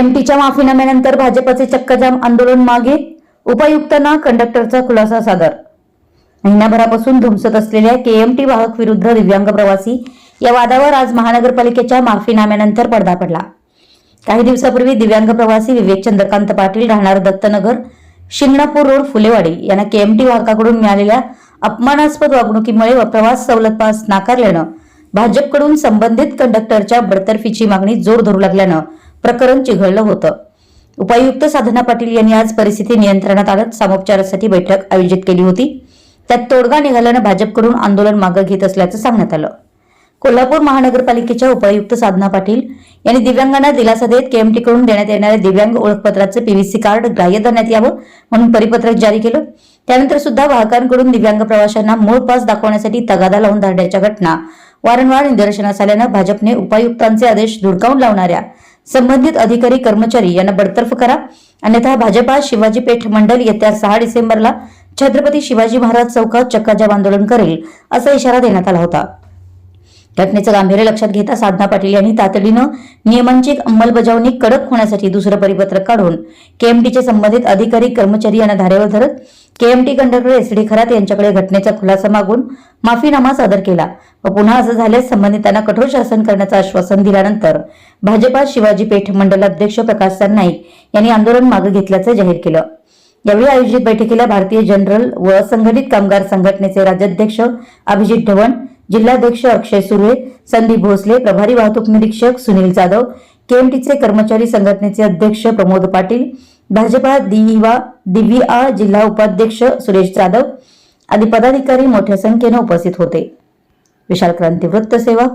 एमटीच्या माफीनाम्यानंतर भाजपचे चक्कजाम आंदोलन मागे उपायुक्तांना कंडक्टरचा खुलासा सादर. महिनाभरापासून धुमसत असलेल्या केएमटी वाहक विरुद्ध दिव्यांग प्रवासी या वादावर आज महानगरपालिकेच्या माफीनाम्यानंतर पडदा पडला. काही दिवसापूर्वी दिव्यांग प्रवासी विवेक चंद्रकांत पाटील राहणार दत्तनगर शिंगणापूर रोड फुलेवाडी यांना केएमटी वाहकाकडून मिळालेल्या अपमानास्पद वागणुकीमुळे व प्रवास सवलत पास नाकारल्यानं भाजपकडून संबंधित कंडक्टरच्या बडतर्फीची मागणी जोर धरू लागल्यानं प्रकरण चिघळलं होतं. उपायुक्त साधना पाटील यांनी आज परिस्थिती नियंत्रणात आणत सामोपचारासाठी बैठक आयोजित केली होती. त्यात तोडगा निघाल्यानं भाजपकडून आंदोलन मागे घेत असल्याचं सांगण्यात आलं. कोल्हापूर महानगरपालिकेच्या उपायुक्त साधना पाटील यांनी दिव्यांगांना दिलासा देत केएमटीकडून देण्यात येणाऱ्या दिव्यांग ओळखपत्राचं पीव्हीसी कार्ड ग्राह्य धरण्यात यावं म्हणून परिपत्रक जारी केलं. त्यानंतर सुद्धा वाहकांकडून दिव्यांग प्रवाशांना मूळ पास दाखवण्यासाठी तगादा लावून धाडण्याच्या घटना वारंवार निदर्शनास आल्यानं भाजपने उपायुक्तांचे आदेश धुडकावून लावणाऱ्या संबंधित अधिकारी कर्मचारी यांना बडतर्फ करा. अन्यथा भाजपा शिवाजी पेठ मंडल येत्या सहा डिसेंबरला छत्रपती शिवाजी महाराज चौकात चक्काजाम आंदोलन करेल असा इशारा देण्यात आला होता. घटनेचं गांभीर्य लक्षात घेता साधना पाटील यांनी तातडीनं नियमांची अंमलबजावणी कडक होण्यासाठी दुसरं परिपत्रक काढून केएमडीचे संबंधित अधिकारी कर्मचारी यांना धारेवर धरत KMT conductor S D Kharat यांच्याकडे घटनेचा खुलासा मागून माफीनामा सादर केला. व पुन्हा असं झाल्यास संबंधितांना कठोर शासन करण्याचं आश्वासन दिल्यानंतर भाजपा शिवाजी पेठ मंडल अध्यक्ष प्रकाश सरनाईक यांनी आंदोलन मागे घेतल्याचं जाहीर केलं. यावेळी आयोजित बैठकीला भारतीय जनरल व संघटित कामगार संघटनेचे राज्याध्यक्ष अभिजित ढवण जिल्हाध्यक्ष अक्षय सुर्वे संदीप भोसले प्रभारी वाहतूक निरीक्षक सुनील जाधव केएमटीचे कर्मचारी संघटनेचे अध्यक्ष प्रमोद पाटील भाजपा दिवा दिव्या जिल्हा उपाध्यक्ष सुरेश जाधव आदी पदाधिकारी मोठ्या संख्येने उपस्थित होते. विशाल क्रांती वृत्त सेवा